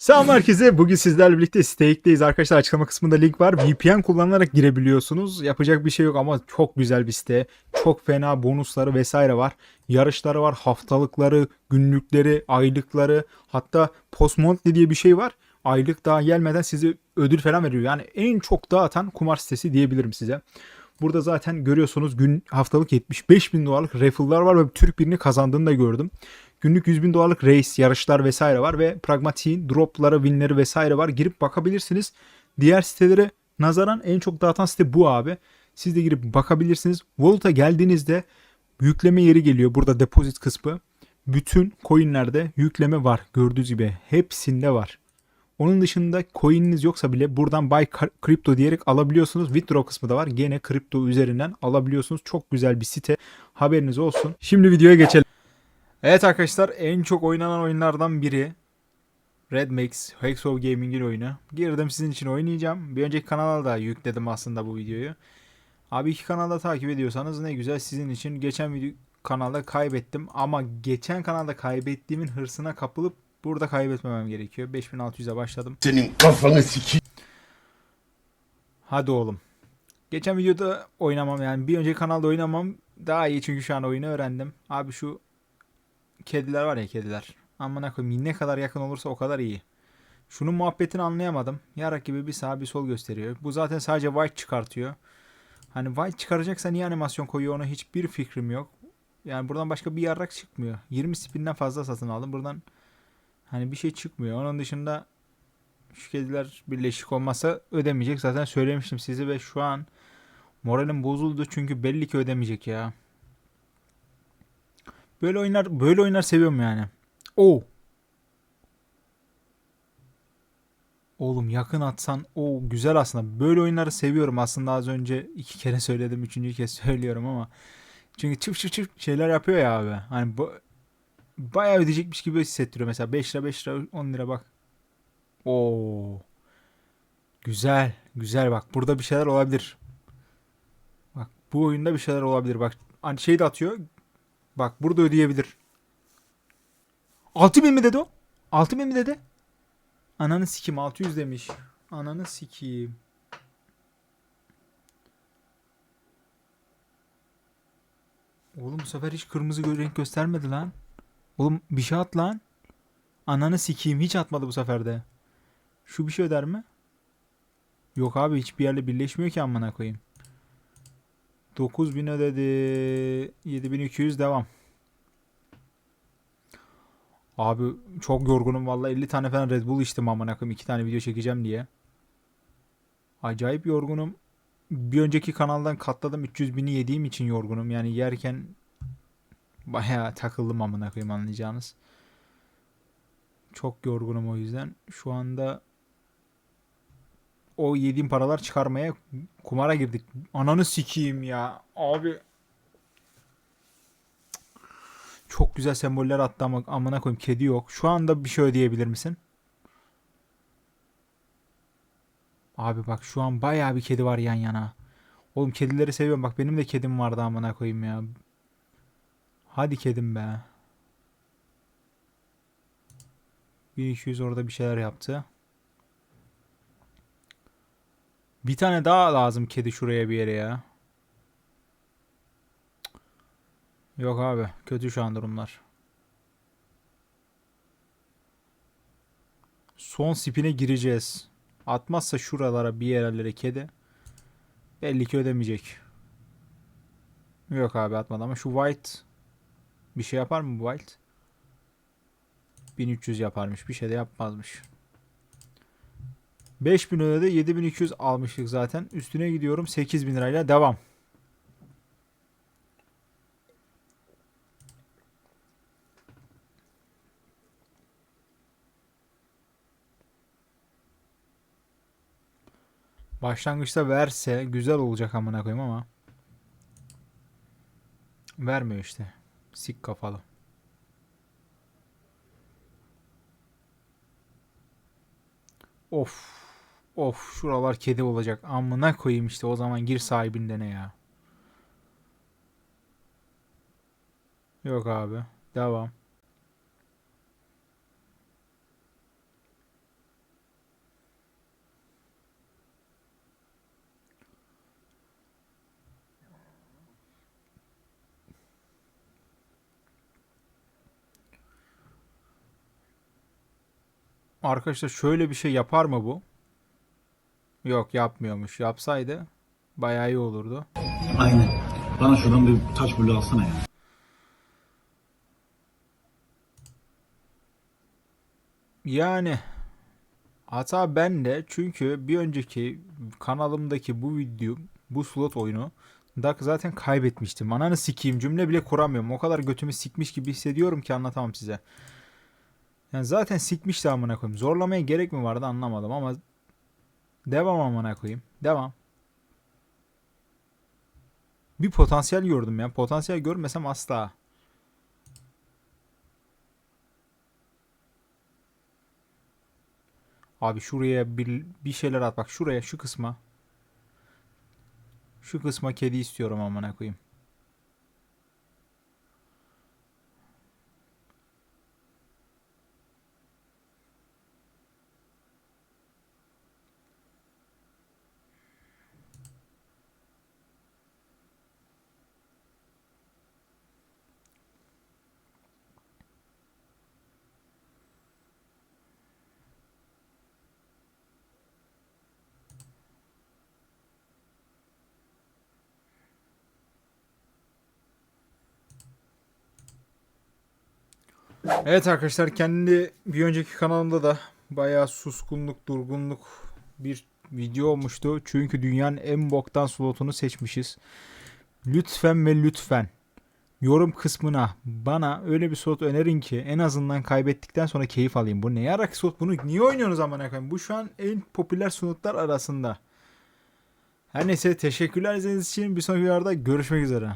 Selam herkese. Bugün sizlerle birlikte Stake'deyiz. Arkadaşlar açıklama kısmında link var. VPN kullanarak girebiliyorsunuz. Yapacak bir şey yok ama çok güzel bir site. Çok fena bonusları vesaire var. Yarışları var, haftalıkları, günlükleri, aylıkları. Hatta post monthly diye bir şey var. Aylık daha gelmeden size ödül falan veriyor. Yani en çok dağıtan kumar sitesi diyebilirim size. Burada zaten görüyorsunuz gün haftalık 75 bin dolarlık raffle'lar var ve Türk birini kazandığını da gördüm. Günlük 100 bin dolarlık race, yarışlar vesaire var ve pragmatiğin dropları, winleri vesaire var. Girip bakabilirsiniz. Diğer sitelere nazaran en çok dağıtan site bu abi. Siz de girip bakabilirsiniz. Wallet'a geldiğinizde yükleme yeri geliyor. Burada deposit kısmı. Bütün coinlerde yükleme var. Gördüğünüz gibi hepsinde var. Onun dışında coin'iniz yoksa bile buradan buy crypto diyerek alabiliyorsunuz. Withdraw kısmı da var. Gene kripto üzerinden alabiliyorsunuz. Çok güzel bir site. Haberiniz olsun. Şimdi videoya geçelim. Evet arkadaşlar en çok oynanan oyunlardan biri Red Max, Hexo Gaming'in oyunu. Girdim sizin için oynayacağım. Bir önceki kanala da yükledim aslında bu videoyu. Abi iki kanalda takip ediyorsanız ne güzel sizin için. Geçen video kanalda kaybettim ama geçen kanalda kaybettiğimin hırsına kapılıp burada kaybetmemem gerekiyor. 5600'e başladım. Senin kafanı sikeyim. Hadi oğlum. Geçen videoda oynamam yani bir önceki kanalda oynamam daha iyi çünkü şu an oyunu öğrendim. Abi şu kediler var ya kediler. Amına koyayım ne kadar yakın olursa o kadar iyi. Şunun muhabbetini anlayamadım. Yarak gibi bir sağ bir sol gösteriyor. Bu zaten sadece white çıkartıyor. Hani white çıkaracaksa niye animasyon koyuyor ona hiçbir fikrim yok. Yani buradan başka bir yarrak çıkmıyor. 20 spinden fazla satın aldım. Buradan hani bir şey çıkmıyor. Onun dışında şu kediler birleşik olmasa ödemeyecek. Zaten söylemiştim size ve şu an moralim bozuldu çünkü belli ki ödemeyecek ya. Böyle oynar böyle oynar seviyorum yani. O. Oğlum yakın atsan o güzel aslında. Böyle oyunları seviyorum aslında az önce iki kere söyledim. Üçüncü kez söylüyorum ama. Çünkü çıf çıf çıf şeyler yapıyor ya abi. Hani bu bayağı ödeyecekmiş gibi hissettiriyor. Mesela 5 lira 5 lira 10 lira bak. Oo. Güzel. Güzel bak. Burada bir şeyler olabilir. Bak bu oyunda bir şeyler olabilir. Bak hani şey de atıyor. Bak burada ödeyebilir. 6000 mi dedi o? 6000 mi dedi? Ananı sikim 600 demiş. Ananı sikeyim. Oğlum bu sefer hiç kırmızı renk göstermedi lan. Oğlum bir şey at lan. Ananı sikeyim hiç atmadı bu sefer de. Şu bir şey öder mi? Yok abi hiçbir yerle birleşmiyor ki amına koyayım. 9000 ödedi. 7200 devam. Abi çok yorgunum vallahi 50 tane falan Red Bull içtim amına koyayım 2 tane video çekeceğim diye. Acayip yorgunum. Bir önceki kanaldan katladım 300 bini yediğim için yorgunum. Yani yerken bayağı takıldım amına koyayım anlayacağınız. Çok yorgunum o yüzden. Şu anda o yediğim paralar çıkarmaya kumara girdik. Ananı sikeyim ya. Abi çok güzel semboller attı ama amına koyayım kedi yok. Şu anda bir şey ödeyebilir misin? Abi bak şu an bayağı bir kedi var yan yana. Oğlum kedileri seviyorum. Bak benim de kedim vardı amına koyayım ya. Hadi kedim be. 1200 orada bir şeyler yaptı. Bir tane daha lazım kedi şuraya bir yere ya. Yok abi. Kötü şu an durumlar. Son spine gireceğiz. Atmazsa şuralara bir yerlere kedi. Belli ki ödemeyecek. Yok abi atmadı ama şu white bir şey yapar mı bu white? 1300 yaparmış. Bir şey de yapmazmış. 5000 ödedi. 7200 almıştık zaten. Üstüne gidiyorum. 8000 lirayla devam. Başlangıçta verse güzel olacak amına koyayım ama vermiyor işte. Sik kafalı. Of. Of şuralar kedi olacak. Amına koyayım işte o zaman gir sahibinden ya. Yok abi. Devam. Arkadaşlar şöyle bir şey yapar mı bu? Yok yapmıyormuş. Yapsaydı bayağı iyi olurdu. Aynen. Bana şuradan bir taş bulu alsana ya. Yani hata bende çünkü bir önceki kanalımdaki bu video bu slot oyunu da zaten kaybetmiştim. Ananı sikeyim cümle bile kuramıyorum. O kadar götümü sikmiş gibi hissediyorum ki anlatamam size. Yani zaten sikmişti amına koyayım. Zorlamaya gerek mi vardı anlamadım ama devam amına koyayım. Devam. Bir potansiyel gördüm ya. Potansiyel görmesem asla. Abi şuraya bir, bir şeyler at bak şuraya şu kısma. Şu kısma kedi istiyorum amına koyayım. Evet arkadaşlar kendi bir önceki kanalımda da bayağı suskunluk, durgunluk bir video olmuştu. Çünkü dünyanın en boktan slotunu seçmişiz. Lütfen ve lütfen yorum kısmına bana öyle bir slot önerin ki en azından kaybettikten sonra keyif alayım. Bu ne yarak slot? Bunu niye oynuyorsunuz amına koyayım? Bu şu an en popüler slotlar arasında. Her neyse teşekkürler izlediğiniz için bir sonraki videoda görüşmek üzere.